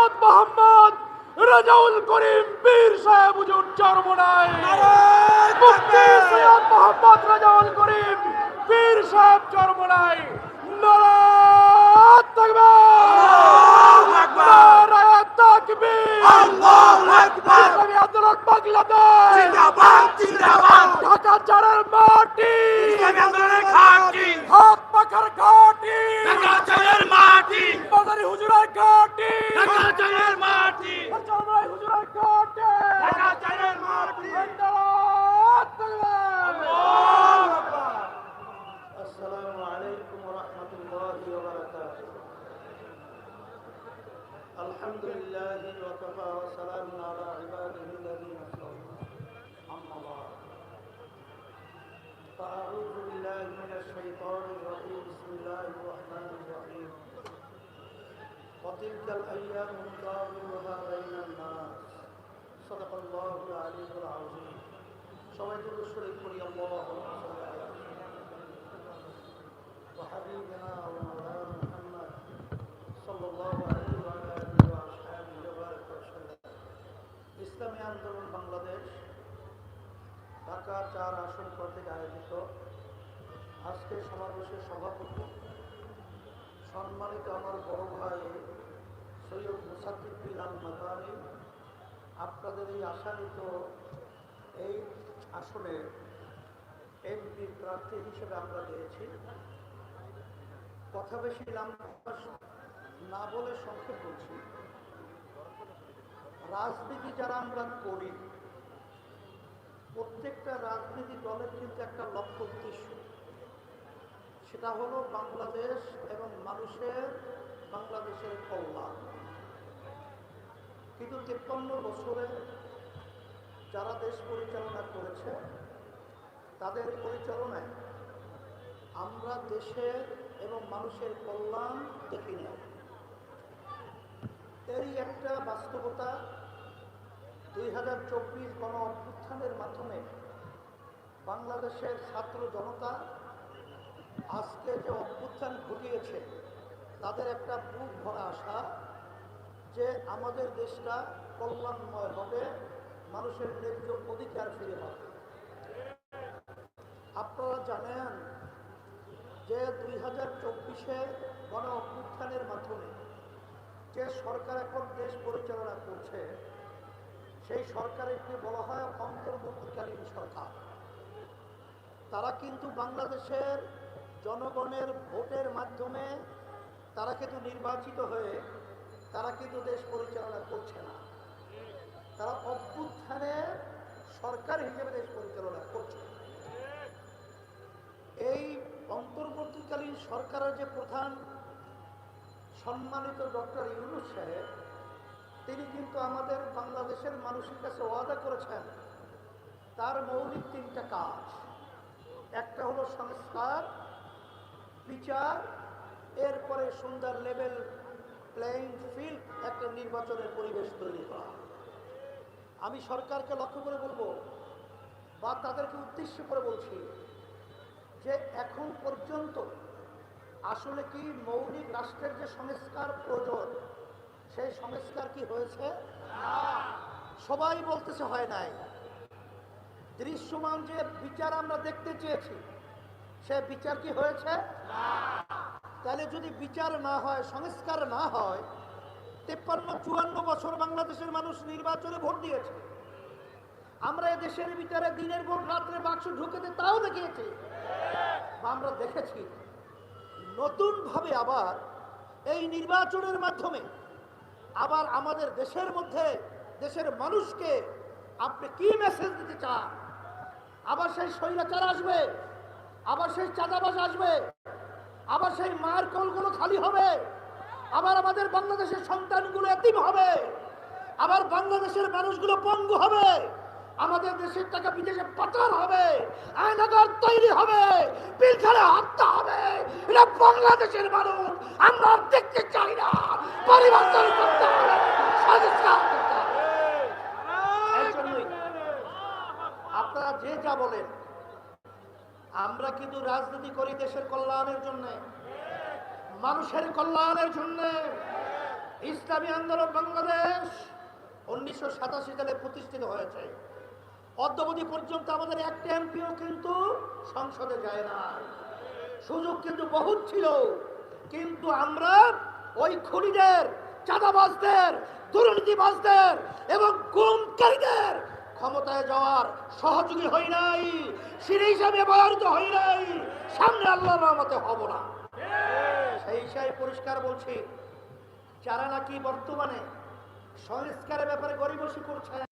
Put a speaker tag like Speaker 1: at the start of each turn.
Speaker 1: সৈয়দ মোহাম্মদ রাজাউল করিম বীর সাহেব হুজুর চরমনায়। মুফতি সৈয়দ মোহাম্মদ রাজাউল করিম বীর সাহেব চরমনায়। নারায়ণ তাকবীর নারায়ণ তাকবীর। ইসলামী আন্দোলন বাংলাদেশ।
Speaker 2: الحمد لله وكفى وسلام على عباده الذين اصطفى أما بعد فأعوذ بالله من الشيطان الرجيم بسم الله الرحمن الرحيم وتلك الأيام نداولها بين الناس صدق الله العلي العظيم সবাই দুরূদ শরীফ পড়ি আল্লাহুম্মা সাল্লি আলা وحبيبنا ومولانا আজকে সমাবেশের সভাপতি, সম্মানিত আমার বড় ভাই সৈয়দ মুসাদ্দিক বিলাল মাদানি, আপনাদের এই আশান্বিত এই আসনে এমপি প্রার্থী হিসেবে আমরা দিয়েছি। কথা বেশি না বলে সংক্ষেপ বলছি। রাজনীতি যারা আমরা করি, প্রত্যেকটা রাজনীতি দলের কিন্তু একটা লক্ষ্য উদ্দেশ্য। সেটা হলো বাংলাদেশ এবং মানুষের বাংলাদেশের কল্যাণ। কিন্তু তিপ্পান্ন বছরে যারা দেশ পরিচালনা করেছে, তাদের পরিচালনায় আমরা দেশের এবং মানুষের কল্যাণ দেখি না এরই একটা বাস্তবতা দুই হাজার চব্বিশ গণ অভ্যুত্থানের মাধ্যমে বাংলাদেশের ছাত্র জনতা আজকে যে অভ্যুত্থান ঘটিয়েছে, তাদের একটা বুক ভরা আশা যে আমাদের দেশটা কল্যাণময় হবে, মানুষের ন্যায্য অধিকার ফিরে পাবে। আপনারা জানেন যে দুই হাজার চব্বিশে গণ অভ্যুত্থানের মাধ্যমে যে সরকার এখন দেশ পরিচালনা করছে, সেই সরকারকে বলা হয় অন্তর্বর্তীকালীন সরকার। তারা কিন্তু বাংলাদেশের জনগণের ভোটের মাধ্যমে তারা কিন্তু নির্বাচিত হয়ে তারা কিন্তু দেশ পরিচালনা করছে না। তারা অভ্যুত্থানের সরকার হিসেবে দেশ পরিচালনা করছে এই অন্তর্বর্তীকালীন সরকারের যে প্রধান সম্মানিত ডক্টর ইউনুস সাহেব, তিনি কিন্তু আমাদের বাংলাদেশের মানুষের কাছে ওয়াদা করেছেন, তার মৌলিক তিনটা কাজ। একটা হলো সংস্কার বিচার, এরপরে সুন্দর লেভেল প্লেইং ফিল্ড একটা নির্বাচনের পরিবেশ তৈরি করা। আমি সরকারকে লক্ষ্য করে বলব বা তাদেরকে উদ্দেশ্য করে বলছি যে এখন পর্যন্ত আসলে কি মৌলিক রাষ্ট্রের যে সংস্কার প্রয়োজন, সেই সংস্কার কি হয়েছে? সবাই বলতেছে হয় নাই। দৃশ্যমান যে বিচার আমরা দেখতে চেয়েছি সে বিচার কি হয়েছে? তাহলে যদি বিচার না হয়, সংস্কার না হয়, তেপ্পান্ন, চুয়ান্ন বছর বাংলাদেশের মানুষ নির্বাচনে ভোট দিয়েছে। আমরা দেশের ভিতরে দিনের ভোট, রাত্রে বাক্স ঢুকেতে তাও দেখিয়েছি। আমরা দেখেছি, নতুনভাবে আবার এই নির্বাচনের মাধ্যমে আবার আমাদের দেশের মধ্যে দেশের মানুষকে আপনি কি মেসেজ দিতে চান? আবার সেই স্বৈরাচার আসবে। আবার সেই চাঁদাবাজ আসবে, আবার সেই মার কলগুলো খালি হবে, আবার আমাদের বাংলাদেশের সন্তানগুলো এতিম হবে, আবার বাংলাদেশের মানুষগুলো পঙ্গু হবে, আমাদের দেশের টাকা বিদেশে পাচার হবে আয়নাগার তৈরি হবে, পিলখানে হত্যা হবে। এটা বাংলাদেশের মানুষ, আমরা দেখতে চাই না পরিবর্তন করতে হবে সংস্কার করতে হবে এই জন্যই আপনারা যে যা বলেন আমরা কিন্তু রাজনীতি করি দেশের কল্যাণের জন্য। মানুষের কল্যাণের জন্য। ইসলামী আন্দোলন বাংলাদেশ উনিশশো সাতাশি সালে প্রতিষ্ঠিত হয়েছে। অদ্যবধি পর্যন্ত আমাদের একটা এমপিও কিন্তু সংসদে যায় না সুযোগ কিন্তু বহুত ছিল। কিন্তু আমরা ওই খুনিদের, চাঁদাবাজদের, দুর্নীতিবাজদের এবং গুমকারীদের ক্ষমতায় যাওয়ার সহযোগী হই নাই সিঁড়ি হিসাবে ব্যবহৃত হই নাই, সামনে আল্লাহর রহমতে হব না। সেই হিসাবে পরিষ্কার বলছি, যারা নাকি বর্তমানে সংস্কারের ব্যাপারে গরিবসী করছে